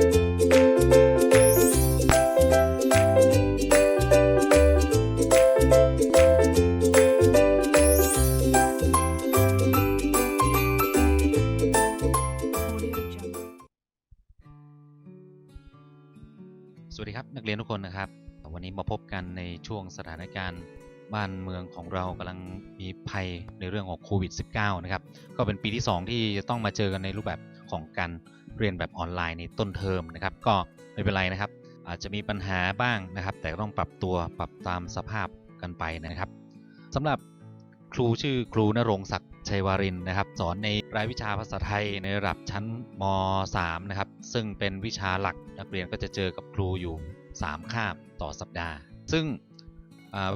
สวัสดีครับนักเรียนทุกคนนะครับ วันนี้มาพบกันในช่วงสถานการณ์บ้านเมืองของเรากำลังมีภัยในเรื่องของโควิด -19 นะครับ ก็เป็นปีที่ 2 ที่จะต้องมาเจอกันในรูปแบบของการ เรียนแบบออนไลน์ในต้นเทอมนะครับ ก็ไม่เป็นไรนะครับ อาจจะมีปัญหาบ้างนะครับ แต่ก็ต้องปรับตัวปรับตามสภาพกันไปนะครับสำหรับครูชื่อครูณรงศักดิ์ชัยวารินนะครับ สอนในรายวิชาภาษาไทยในระดับชั้นม .3 นะครับ ซึ่งเป็นวิชาหลักนักเรียนก็จะเจอกับครูอยู่ 3 คาบต่อสัปดาห์ ซึ่ง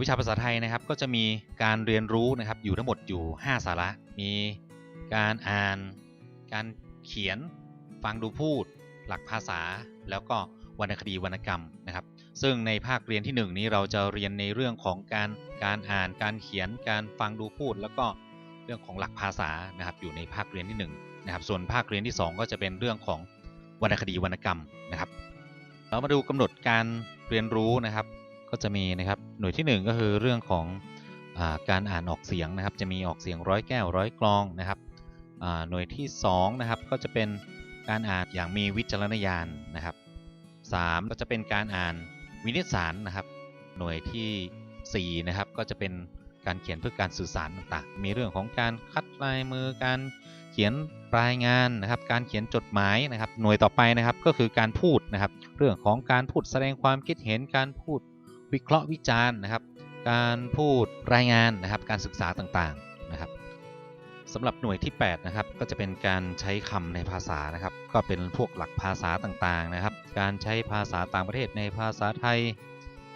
วิชาภาษาไทยนะครับก็จะมีการเรียนรู้นะครับอยู่ทั้งหมดอยู่ 5 สาระ มีการอ่าน การเขียน ฟังดูพูด หลักภาษา แล้วก็วรรณคดีวรรณกรรมนะครับ ซึ่งในภาคเรียนที่ 1 นี้เราจะเรียนในเรื่องของการการอ่านการเขียน การฟังดูพูด แล้วก็เรื่องของหลักภาษานะครับอยู่ในภาคเรียนที่1นะครับส่วนภาคเรียนที่ 2 ก็จะเป็นเรื่องของวรรณคดีวรรณกรรมนะครับ เรามาดูกำหนดการเรียนรู้นะครับก็จะมีนะครับหน่วยที่ 1 ก็คือเรื่องของอการอ่านออกเสียงนะครับ จะมีออกเสียงร้อยแก้วร้อยกลองนะครับหน่วยที่2นะครับก็จะเป็น การอ่านอย่างมีวิจารณญาณนะครับ 3 ก็จะเป็นการอ่านวินิจสารนะครับ หน่วยทีสี่ 4 นะครับ ก็จะเป็นการเขียนเพื่อการสื่อสารต่างๆ มีเรื่องของการคัดลายมือ การเขียนรายงานนะครับ การเขียนจดหมายนะครับ หน่วยต่อไปนะครับก็คือการพูดนะครับ เรื่องของการพูดแสดงความคิดเห็น การพูดวิเคราะห์วิจารณ์นะครับ การพูดรายงานนะครับ การศึกษาต่างๆนะครับ สำหรับหน่วยที่ 8 นะครับ ก็จะเป็นการใช้คำในภาษานะครับ ก็เป็นพวกหลักภาษาต่างๆนะครับ การใช้ภาษาต่างประเทศในภาษาไทย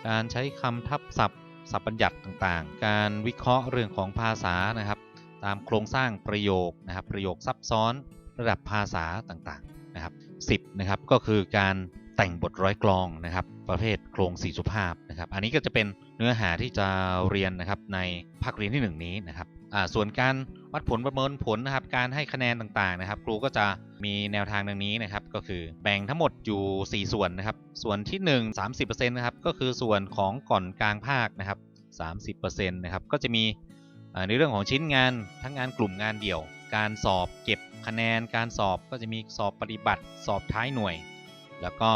การใช้คำทับศัพท์ศัพท์บัญญัติต่างๆ การวิเคราะห์เรื่องของภาษานะครับ ตามโครงสร้างประโยคนะครับ ประโยคซับซ้อนระดับภาษาต่างๆนะครับ10นะครับก็คือการแต่งบทร้อยกลองนะครับ ประเภทโครงสี่สุภาพนะครับ อันนี้ก็จะเป็นเนื้อหาที่จะเรียนนะครับในภาคเรียนที่ 1 นี้นะครับส่วนการ วัดผลประเมินผลนะครับการให้คะแนนต่างๆนะครับ ครูก็จะมีแนวทางดังนี้นะครับ ก็คือแบ่งทั้งหมดอยู่ 4 ส่วนนะครับ ส่วนที่ 1 30%นะครับก็คือส่วนของก่อนกลางภาคนะครับ 30%นะครับก็จะมีในเรื่องของชิ้นงานทั้งงานกลุ่มงานเดี่ยว การสอบเก็บคะแนน การสอบก็จะมีสอบปฏิบัติ สอบท้ายหน่วย แล้วก็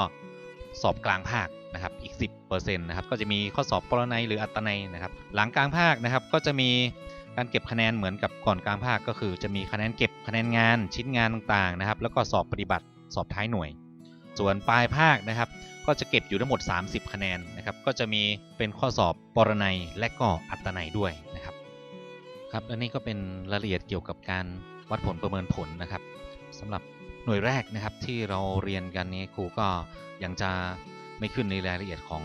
สอบกลางภาคนะครับอีก 10%นะครับก็จะมีข้อสอบปรนัยหรืออัตนัยนะครับ หลังกลางภาคนะครับก็จะมี การเก็บคะแนนเหมือนกับก่อนกลางภาคก็คือจะมีคะแนนเก็บคะแนนงานชิ้นงานต่างๆนะครับ แล้วก็สอบปฏิบัติสอบท้ายหน่วย ส่วนปลายภาคนะครับ ก็จะเก็บอยู่ทั้งหมด 30 คะแนนนะครับ ก็จะมีเป็นข้อสอบปรนัยและก็อัตนัยด้วยนะครับครับและนี่ก็เป็นรายละเอียดเกี่ยวกับการวัดผลประเมินผลนะครับสำหรับหน่วยแรกนะครับที่เราเรียนกันนี้ครูก็ยังจะไม่ขึ้นในรายละเอียดของ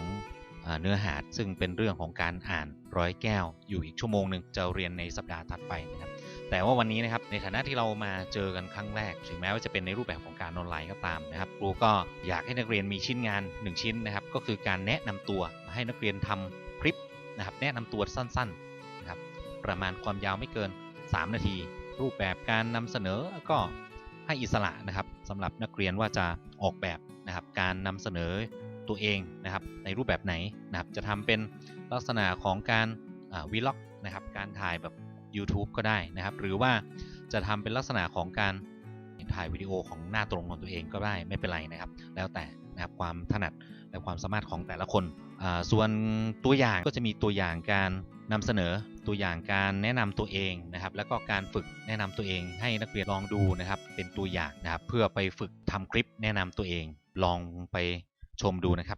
เนื้อหาซึ่งเป็นเรื่องของการอ่านร้อยแก้ว อยู่อีกชั่วโมงหนึ่งจะเรียนในสัปดาห์ถัดไปนะครับแต่ว่าวันนี้นะครับในฐานะที่เรามาเจอกันครั้งแรก ถึงแม้ว่าจะเป็นในรูปแบบของการออนไลน์ก็ตามนะครับครูก็อยากให้นักเรียนมีชิ้นงาน 1 ชิ้นนะครับก็คือการแนะนำตัวให้นักเรียนทำคลิปนะครับแนะนำตัวสั้นๆนะครับประมาณความยาวไม่เกิน 3 นาที รูปแบบการนำเสนอก็ให้อิสระนะครับสำหรับนักเรียนว่าจะออกแบบนะครับการนำเสนอ ตัวเองนะครับในรูปแบบไหนนะครับจะทำเป็นลักษณะของการวีล็อกนะครับการถ่ายแบบ YouTube ก็ได้นะครับ หรือว่าจะทำเป็นลักษณะของการถ่ายวิดีโอของหน้าตรงของตัวเองก็ได้ไม่เป็นไรนะครับ แล้วแต่นะครับความถนัดและความสามารถของแต่ละคน ส่วนตัวอย่างก็จะมีตัวอย่างการนำเสนอตัวอย่างการแนะนำตัวเองนะครับ แล้วก็การฝึกแนะนำตัวเอง ให้นักเรียนลองดูนะครับ เป็นตัวอย่างนะครับ เพื่อไปฝึกทำคลิปแนะนำตัวเอง ลองไป ชมดูนะครับ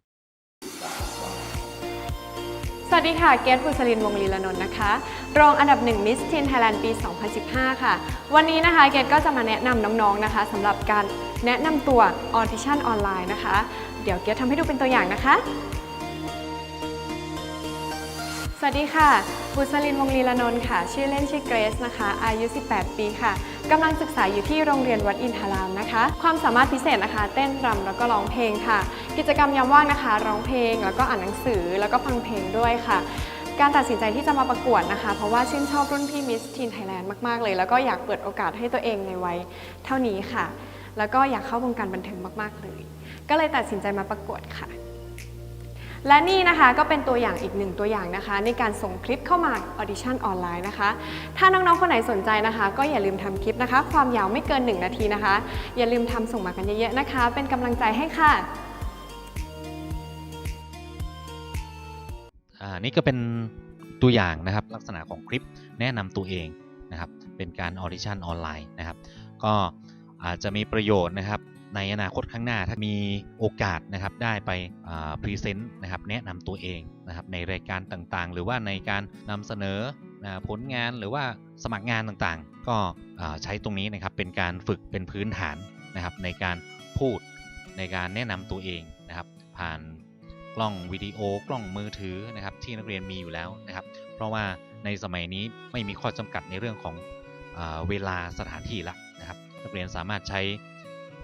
สวัสดีค่ะ เกตบุษรินวงลีลานนท์นะคะ รองอันดับ1มิสทีนไทยแลนด์ปี 2015 ค่ะ วันนี้นะคะ เกตก็จะมาแนะนำน้องๆ นะคะสำหรับการแนะนำตัวออ d ิชั่นออนไลน์นะคะ เดี๋ยวเกตทำให้ดูเป็นตัวอย่างนะคะ สวัสดีค่ะ บุษรินวงลีลานนท์ค่ะ ชื่อเล่นชื่อเกรซนะคะ อายุ 18 ปีค่ะ กำลังศึกษาอยู่ที่โรงเรียนวัดอินทารามนะคะ ความสามารถพิเศษนะคะ เต้นรำแล้วก็ร้องเพลงค่ะ กิจกรรมยามว่างนะคะ ร้องเพลง แล้วก็อ่านหนังสือ แล้วก็ฟังเพลงด้วยค่ะ การตัดสินใจที่จะมาประกวดนะคะ เพราะว่าชื่นชอบรุ่นพี่มิสทีนไทยแลนด์มากๆเลย แล้วก็อยากเปิดโอกาสให้ตัวเองในวัยเท่านี้ค่ะ แล้วก็อยากเข้าวงการบันเทิงมากๆเลย ก็เลยตัดสินใจมาประกวดค่ะ และนี่นะคะก็เป็นตัวอย่างอีกหนึ่งตัวอย่างนะคะ ในการส่งคลิปเข้ามาออดิชั่นออนไลน์นะคะ ถ้าน้องๆ คนไหนสนใจนะคะ ก็อย่าลืมทำคลิปนะคะ ความยาวไม่เกิน 1 นาทีนะคะ อย่าลืมทำส่งมากันเยอะๆนะคะ เป็นกำลังใจให้ค่ะอ่านี่ก็เป็นตัวอย่างนะครับลักษณะของคลิปแนะนำตัวเองนะครับเป็นการออดิชั่นออนไลน์นะครับก็อาจจะมีประโยชน์นะครับ ในอนาคตข้างหน้าถ้ามีโอกาสนะครับได้ไปพรีเซนต์นะครับแนะนำตัวเองนะครับในรายการต่างๆ หรือว่าในการนำเสนอผลงานหรือว่าสมัครงานต่างๆ ก็ใช้ตรงนี้นะครับเป็นการฝึกเป็นพื้นฐานนะครับในการพูดในการแนะนำตัวเองนะครับ ผ่านกล้องวิดีโอกล้องมือถือนะครับที่นักเรียนมีอยู่แล้วนะครับ เพราะว่าในสมัยนี้ไม่มีข้อจำกัดในเรื่องของเวลาสถานที่ละนะครับ นักเรียนสามารถใช้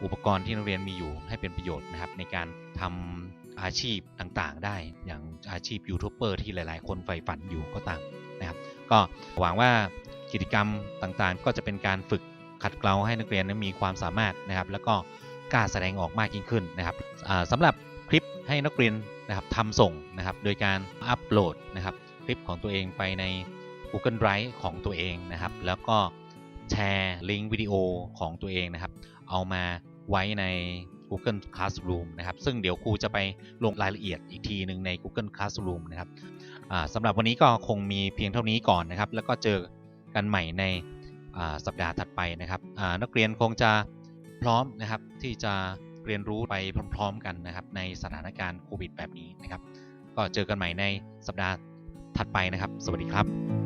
อุปกรณ์ที่นักเรียนมีอยู่ให้เป็นประโยชน์นะครับในการทำอาชีพต่างๆ ได้อย่างอาชีพยูทูบเบอร์ที่หลายๆ คนใฝ่ฝันอยู่ก็ตามนะครับ ก็หวังว่ากิจกรรมต่างๆ ก็จะเป็นการฝึกขัดเกลาให้นักเรียนนั้นมีความสามารถนะครับ แล้วก็กล้าแสดงออกมากยิ่งขึ้นนะครับอ่าสำหรับคลิปให้นักเรียนนะครับทำส่งนะครับ โดยการอัปโหลดนะครับคลิปของตัวเองไปใน Google Drive ของตัวเองนะครับ แล้วก็แชร์ลิงก์วิดีโอของตัวเองนะครับ เอามาไว้ใน Google Classroom นะครับซึ่งเดี๋ยวครูจะไปลงรายละเอียดอีกทีหนึ่งใน Google Classroom นะครับสำหรับวันนี้ก็คงมีเพียงเท่านี้ก่อนนะครับ แล้วก็เจอกันใหม่ในสัปดาห์ถัดไปนะครับนักเรียนคงจะพร้อมนะครับที่จะเรียนรู้ไปพร้อมๆกันนะครับในสถานการณ์โควิดแบบนี้นะครับ ก็เจอกันใหม่ในสัปดาห์ถัดไปนะครับ สวัสดีครับ